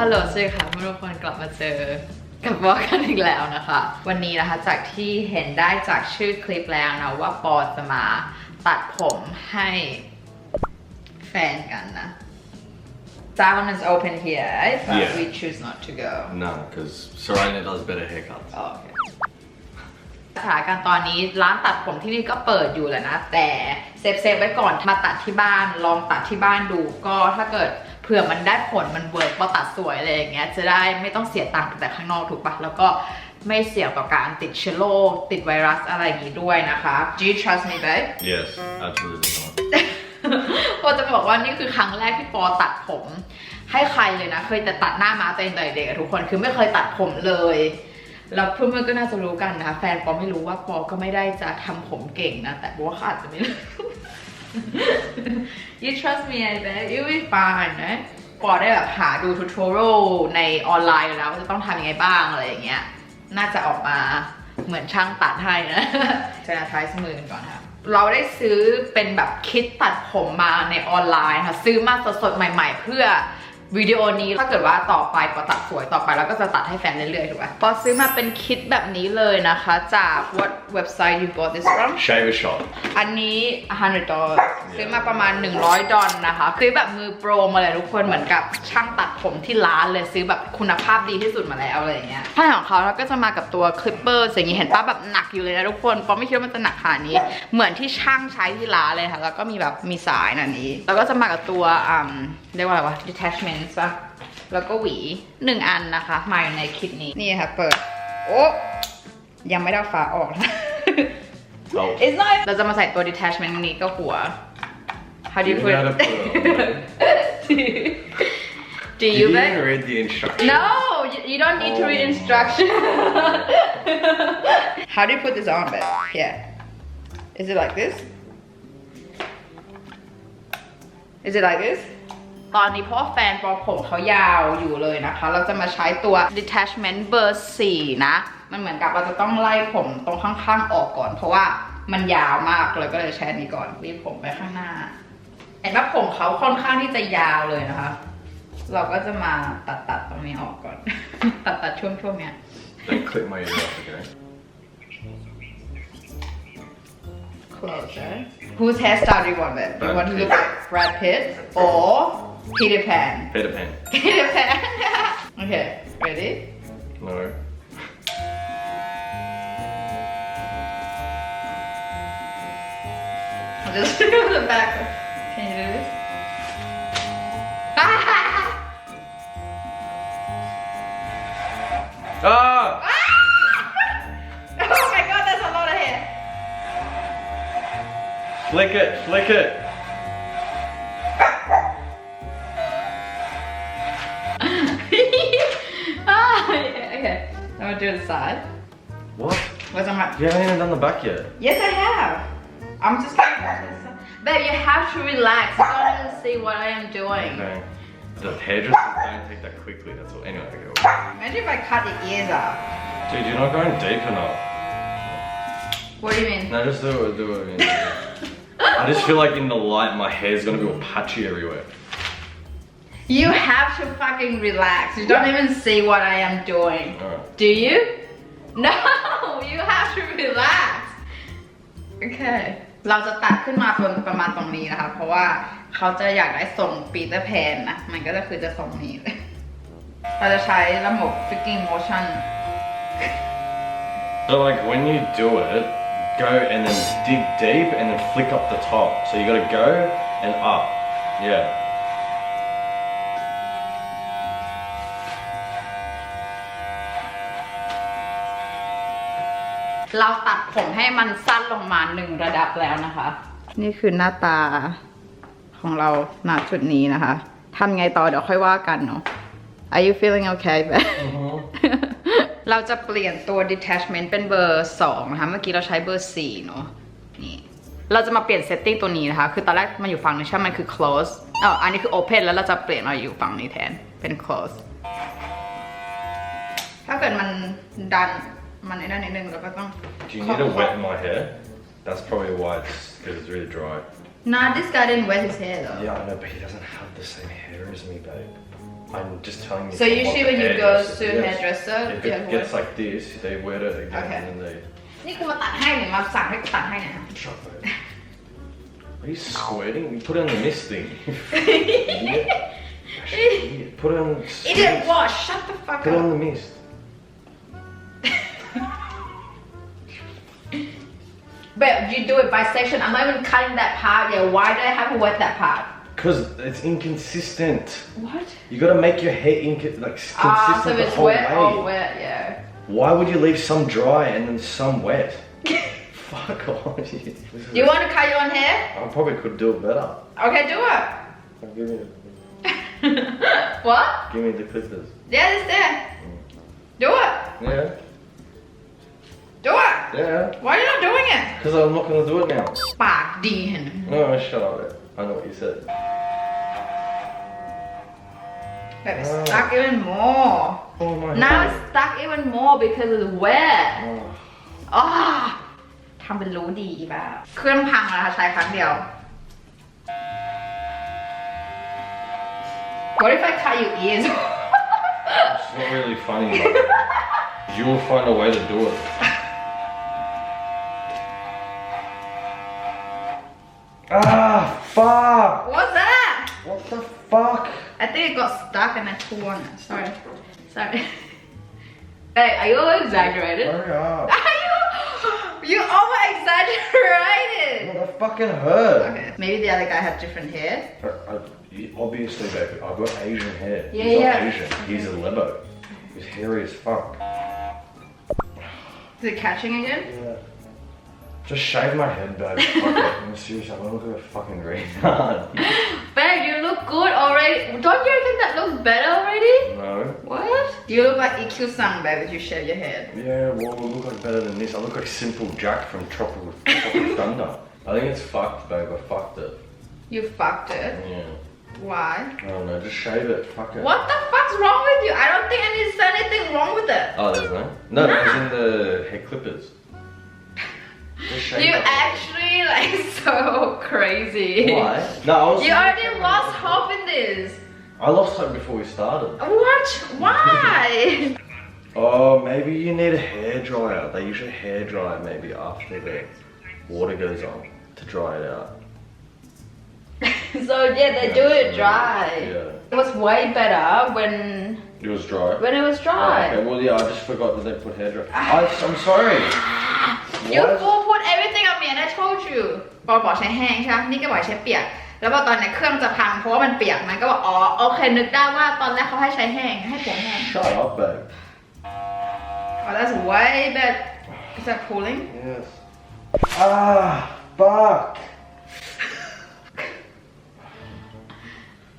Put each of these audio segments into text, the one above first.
ฮัลโหลสวัสดีค่ะเพื่อนทุกคนกลับมาเจอกับวอกันอีกแล้วนะคะ วันนี้นะคะจากที่เห็นได้จากชื่อคลิปแล้วนะว่าปอจะมาตัดผมให้แฟนกันนะ Salon is open here but Yeah. we choose not to go No, because Serena does better haircuts. โอเคสถานการณ์ตอนนี้ร้านตัดผมที่นี่ก็เปิดอยู่แหละนะ แต่เซฟเซฟไว้ก่อนมาตัดที่บ้านลองตัดที่บ้านดูก็ถ้าเกิด เผื่อมันได้ผลมันเวิร์กพอตัดสวยอะไรอย่างเงี้ยจะได้ไม่ต้องเสียตังค์ไปแต่ข้างนอกถูกปะแล้วก็ไม่เสี่ยงต่อการติดเชื้อโรคติดไวรัสอะไรอย่างงี้ด้วยนะคะ Do you trust me babe Yes, absolutely not. ปอจะบอกว่านี่คือครั้งแรกที่ปอตัดผมให้ใครเลยนะ เคยแต่ตัดหน้าม้าตัวเองแต่เด็กอะทุกคนคือไม่เคยตัดผมเลยแล้วเพื่อนๆก็น่าจะรู้กันนะคะแฟนปอไม่รู้ว่าปอก็ไม่ได้จะทำผมเก่งนะ แต่ปอว่าเขาอาจจะไม่รู้ you trust me I bet you will be fine นะปอได้แบบหาดูทูทอเรียลในออนไลน์แล้วว่าจะต้องทำยังไงบ้างอะไรอย่างเงี้ย น่าจะออกมาเหมือนช่างตัดให้นะจะนาทายสมือกันก่อนค่ะ เราได้ซื้อเป็นแบบคิดตัดผมมาในออนไลน์ค่ะ ซื้อมาสดๆใหม่ ๆ เพื่อ วิดีโอนี้ถ้าเกิดว่าต่อไปปอตัดสวยต่อไปแล้วก็จะตัดให้แฟนเรื่อยๆถูกไหมปอซื้อมาเป็นคิดแบบนี้เลยนะคะ จาก what website you bought this from Shaver shop. อันนี้ 100 dollars ซื้อมาประมาณ 100 ดอลลาร์นะคะ ซื้อแบบมือโปรมาเลยทุกคนเหมือนกับช่างตัดผมที่ร้านเลยซื้อแบบคุณภาพดีที่สุดมาแล้วอะไรอย่างเงี้ยผ้าของเขาแล้วก็จะมากับตัวคลิปเปอร์อย่างนี้เห็นป้าแบบหนักอยู่เลยนะทุกคนปอไม่คิดว่ามันจะหนักขนาดนี้ เหมือนที่ช่างใช้ที่ร้านเลยค่ะแล้วก็มีแบบมีสายนันนี้ แล้วก็จะมากับตัวอ่าเรียกว่าอะไรวะ detachment ป่ะแล้วก็หวีหนึ่งอันนะคะ มาอยู่ในคลิปนี้นี่ค่ะเปิดโอ้ยังไม่ได้เอาฝาออกนะ Oh, It's not เราจะมาใส่ตัว detachment นี้ก็หัว How do you You put know how to put it on, Do Did you you babe? even read the instructions? No, you, you don't need to read Oh. instructions. How do you put this on, babe? Yeah. Is it like this? Is it like this? ตอนนี้เพราะว่าแฟนปอผมเขายาวอยู่เลยนะคะ เราจะมาใช้ตัว detachment เบอร์4นะ มันเหมือนกับเราจะต้องไล่ผมตรงข้างๆออกก่อน เพราะว่ามันยาวมากเลยก็เลยใช้อันนี้ก่อนรีบผมไปข้างหน้า เห็นว่าผมเขาค่อนข้างที่จะยาวเลยนะคะ เราก็จะมาตัดตัดๆตรงนี้ออกก่อน ตัดตัดช่วงช่วงๆเนี้ย Don't clip my ear off, okay? closer whose hairstyle do you want it? Do you Brad want to look Pitt. like Brad Pitt or Peter Pan? Peter Pan. Peter Pan okay ready No. I'll just do the back Ah! oh my god that's a lot of hair Flick it, flick it. ah, yeah, okay I'm gonna do the side What? Where's my You haven't even done the back yet. Yes, I have. I'm just gonna. Babe, you have to relax. Don't even see what I am doing. Okay. The hairdressers don't take that quickly, that's all. Anyway, okay. well. Imagine if I cut the ears off. Dude, you're not going deep enough. What do you mean? No, just do it, do it. I just feel like in the light, my hair's gonna be all patchy everywhere. You have to fucking relax. You don't even see what I am doing. Alright. Do you? No, you have to relax. Okay. เราจะตัดขึ้นมาเป็นประมาณตรงนี้นะคะ เพราะว่า เขาจะอยากได้ทรงปีเตอร์แพนนะ มันก็จะคือจะทรงนี้เลยเราจะใช้ระบบ freaking motion So like when you do it, go and then dig deep and then flick up the top. So you gotta go and up. Yeah. เราตัดผมให้มันสั้นลงมาหนึ่งระดับแล้วนะคะ นี่คือหน้าตา ของเราณจุดนี้นะคะทำไงต่อเดี๋ยวค่อยว่ากันเนาะ Are you feeling okay แบบเราจะเปลี่ยนตัว detachment เป็นเบอร์2นะคะ เมื่อกี้เราใช้เบอร์4เนาะ นี่ เราจะมาเปลี่ยน setting ตัวนี้นะคะ คือตอนแรกมันอยู่ฝั่งนึงใช่ไหมมันคือ close อ๋ออันนี้คือ open แล้วเราจะเปลี่ยนมาอยู่ฝั่งนี้แทน เป็น close ถ้าเกิดมันดัน มันไอ้นั่นนิดนึงเราก็ต้อง Do you need to wet my hair? That's probably why it's because it's really dry. Nah, this guy didn't wet his hair though. Yeah, I know, but he doesn't have the same hair as me, babe. I'm just telling you. So from usually what when the you go hairdresser- to yes. hairdresser, If you it have gets what? like this, they wet it again Okay. and then they. นี่กูมาตัดให้เนี่ยมาสั่งให้กูตัดให้เนี่ย Shut up. Are you squirting? You put it on the mist thing. Idiot. Idiot. Put it on. Idiot wash shut the fuck Put it on up the mist. You do it by section I'm not even cutting that part yet why do I have to wet that part Because it's inconsistent. What? You gotta make your hair like consistent Ah so the it's whole wet way. or wet yeah Why would you leave some dry and then some wet? Fuck off. Do you want to cut your own hair? I probably could do it better. Okay do it Give me, What? give me the clippers. Yeah it's there Do it Yeah, Because I'm not gonna do it now. ปากดีเห็นไหม No, shut up. I know what you said. But it's Oh. stuck even more Oh my Now God. it's stuck even more because it's wet Oh. อ๋อทำเป็นรู้ดีอีบ้าเครื่องพังแล้วค่ะใช้ครั้งเดียว What if I cut your ears? It's not really funny. but You'll find a way to do it. Ah, fuck! What's that? What the fuck? I think it got stuck and I torn it. Sorry. Sorry. Hey, are you exaggerated? Hurry up. Are you? You over exaggerated. Well, that fucking hurt. Okay. Maybe the other guy had different hair. I, I, obviously, baby, I've got Asian hair. Yeah, He's yeah. not Asian. He's a lebo. He's hairy as fuck. Is it catching again? Yeah. Just shave my head, babe. Fuck it. I'm serious. I look like a fucking retard. Babe, you look good already. Don't you think that looks better already? no. What? You look like EQ Sung, babe, if you shave your head. Yeah, well, I look like better than this. I look like Simple Jack from Tropical, Tropical Thunder. I think it's fucked, babe. I fucked it. You fucked it. Yeah. Why? I don't know. Just shave it. Fuck it. What the fuck's wrong with you? I don't think I need to say anything wrong with it. Oh, there's no. No, Nah. it's in the hair clippers. You actually like so crazy. Why? No, I was. You already lost hope in this. I lost hope before we started. What? Why? Oh, maybe you need a hair dryer. They usually hair dry maybe after the water goes on to dry it out. so yeah, they do it dry. Yeah. It was way better when It was dry. when it was Oh, dry. okay, well, yeah, I just forgot that they put hair dryer. Ah. I, I'm sorry. You? Me and I told you ปอบอกใช้แห้งใช่ไหมนี่ก็บอกใช้เปียก แล้วพอตอนเนี้ยเครื่องจะพังเพราะว่ามันเปียกมันก็บอกอ๋อโอเคนึกได้ว่าตอนแรกเขาให้ใช้แห้งให้ผมแห้ง Shut up, babe. Oh that's way better Is that cooling? Yes. Ah, fuck.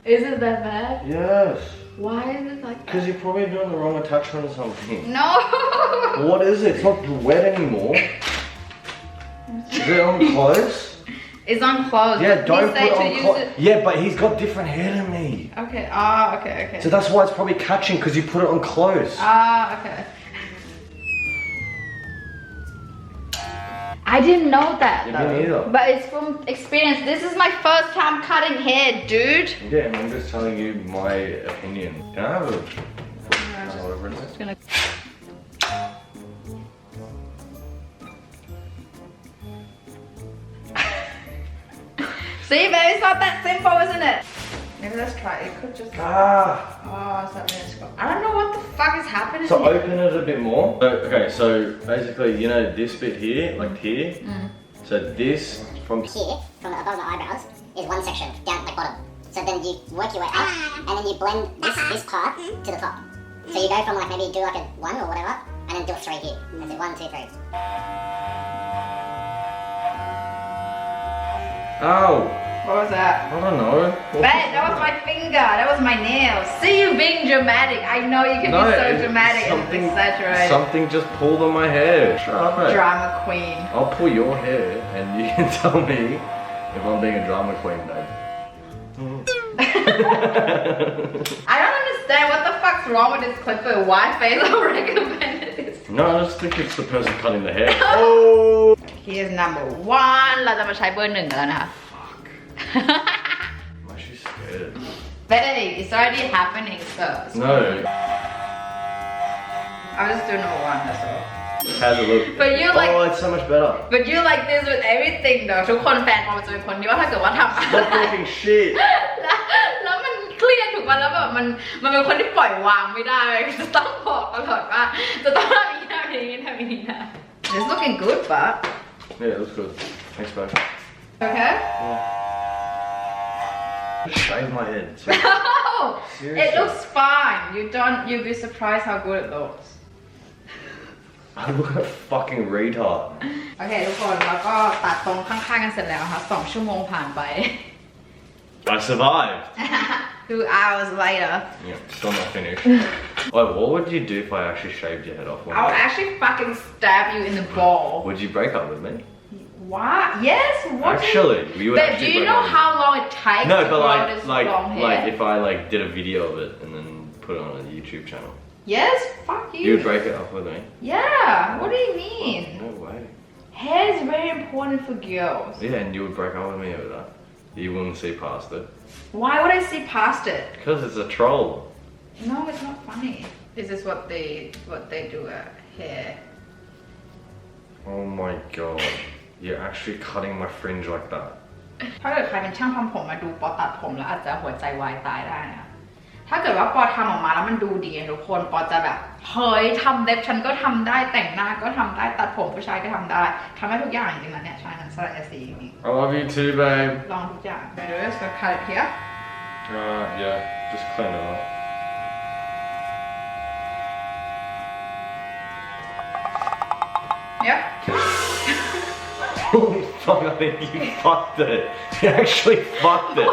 Is it that bad? Yes. Why is it like that? Because you're probably doing the wrong attachment or something. No! What is it? It's not wet anymore. Is it on close? It's on clothes. Yeah, don't put it on close. Yeah, but he's got different hair than me. Okay, ah, okay, okay. So that's why it's probably catching because you put it on close. Ah, okay. I didn't know that Yeah, me though. neither. But it's from experience. This is my first time cutting hair, dude. Yeah, I'm just telling you my opinion. Can I have a... No, whatever it is. See, babe, it's not that simple, isn't it? Maybe let's try it. It could just. Ah! Oh, it's not minuscule. I don't know what the fuck is happening. So here. open it a bit more. So, okay, so basically, you know this bit here, like here. Mm. So this from here, from above the eyebrows, is one section down at the bottom. So then you work your way up, and then you blend this uh-huh. this part to the top. So you go from like maybe do like a one or whatever, and then do a three here. That's it, one, two, three. Oh, What was that? I don't know. That was my finger. That was my nail. See you being dramatic. I know you can be so dramatic and something, exaggerate. something just pulled on my hair. Shut up, mate. Drama queen. I'll pull your hair and you can tell me if I'm being a drama queen, babe. I don't understand what the fuck's wrong with this clipper. Why Faisal recommended this? No, I just think it's the person cutting the hair. oh! Here's number one เราจะมาใช้เบอร์หนึ่งกันแล้วนะคะ I'm actually scared. Babe it's already happening so No. I'll just do number one that's all How's it look? But you like- Oh, it's so much better. but you like this with everything เดี๋ยวทุกคนแฟนพอมันจะเป็นคนที่ว่าถ้าเกิดว่าทำอะไร Stop talking shit. แล้วแล้วมันเครียดถูกป่ะแล้วแบบมันมันเป็นคนที่ปล่อยวางไม่ได้จะต้องบอ ำอย่างนี้ทำอย่างนี้นะ It's looking good but Yeah, it looks good. Thanks, bro. okay Just shave my head. So Oh, it Seriously? looks fine. You don't. You'll be surprised how good it looks. I look like a fucking retard. โอเคทุกคนแล้วก็ตัดตรงข้างๆกันเสร็จแล้วค่ะสองชั่วโมงผ่านไป I survived. Two hours later Yeah, still not finished. Wait, what would you do if I actually shaved your head off? I would actually fucking stab you in the ball. Would you break up with me? What? Yes. What? Actually, you would Babe, do you know up with me. how long it takes No, to but like, like, long hair? like if I like did a video of it and then put it on a YouTube channel, yes. Fuck you. you would break it up with me. Yeah. What do you mean? No way. Hair is very important for girls. Yeah, and you would break up with me over that. You wouldn't see past it Why would I see past it? because it's a troll. No, it's not funny. This is what they what they do at hair. Oh my god, you're actually cutting my fringe like that. ถ้าเกิดใครเป็นช่างทำผมมาดูปอตัดผมแล้วอาจจะหัวใจวายตายได้นะ ถ้าเกิดว่าปอทำออกมาแล้วมันดูดีอะทุกคนปอจะแบบ เฮ้ยทำเล็บฉันก็ทำได้แต่งหน้าก็ทำได้ตัดผมผู้ชายก็ทำได้ทำได้ทุกอย่างจริงๆนะเนี่ยใช่นั้นสระเอซีนี่ I love you too, babe. ลองทุกอย่างไปดูสก็ cut it here Uh, yeah, just clean it up. yeah Holy fuck, I think you fucked it. You actually fucked it.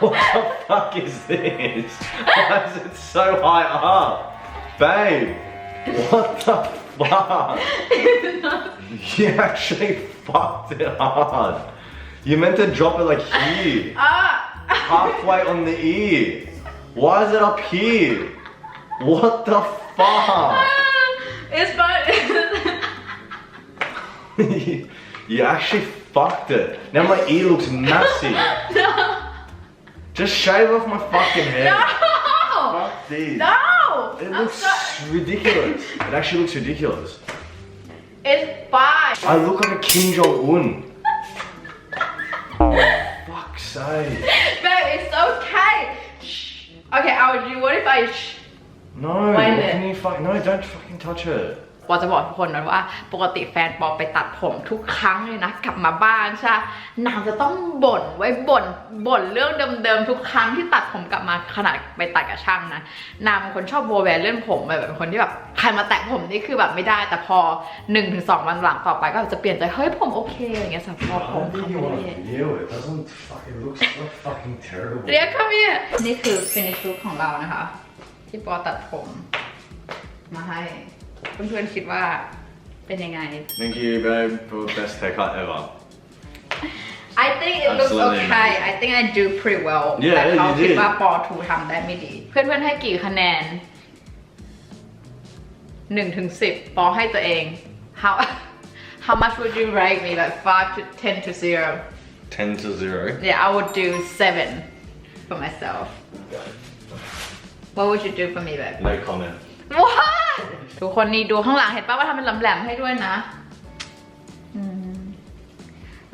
What the fuck is this? Why is it so high up? Babe, what the fuck? You actually fucked it hard. You meant to drop it like here, อ่ะ halfway on the ear. Why is it up here? What the fuck? it's fun you, actually fucked it. Now my ear looks massive. no Just shave off my fucking head. no Fuck this. no It I'm looks sorry. ridiculous. It actually looks ridiculous. it's fine I look like a Kim Jong Un. Fuck's sake. babe it's okay Shh. okay I would do what if I shh No, what can you fuck? No, don't fucking touch it. ปอจะบอกทุกคนนะว่า ปกติแฟนปอไปตัดผมทุกครั้งเลยนะ กลับมาบ้านใช่ปะนางจะต้องบ่นไว้บ่นบ่นเรื่องเดิมๆทุกครั้งที่ตัดผมกลับมาขนาดไปตัดกับช่างนะนางเป็นคนชอบโวแวร์เรื่องผมแบบเป็นคนที่แบบใครมาแตะผมนี่คือแบบไม่ได้แต่พอ1นถึงสวันหลังต่อไปก็จะเปลี่ยนใจเฮ้ยผมโอเคอย่างเงี้ยสำหรับพอผมเขาไม่ได้ video. It doesn't fucking look so fucking terrible. เรียกเขาเนี่ยนี่คือ finish look ของเรานะคะ ที่ปอตัดผมมาให้ เพื่อนๆคิดว่าเป็นยังไง Thank you, babe, for the best haircut ever. I think it looks Absolutely okay I think I do pretty well Yeah, แต่เขา you คิด did. ว่าปอทูทำได้ไม่ดี เพื่อนๆให้กี่คะแนนหนึ่งถึงสิบปอให้ตัวเอง how how much would you rate me like five to ten to zero 10 to 0. yeah I would do seven for myself what would you do for me babe No comment. ว้าทุกคนนี่ดูข้างหลังเห็นป่ะว่าทำเป็นแหลมๆให้ด้วยนะอืม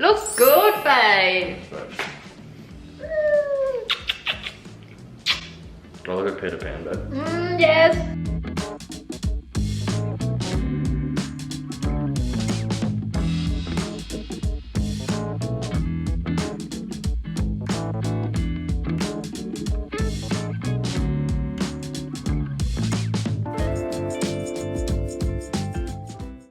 looks good babe Do I look like Peter Pan, babe? Mm, yes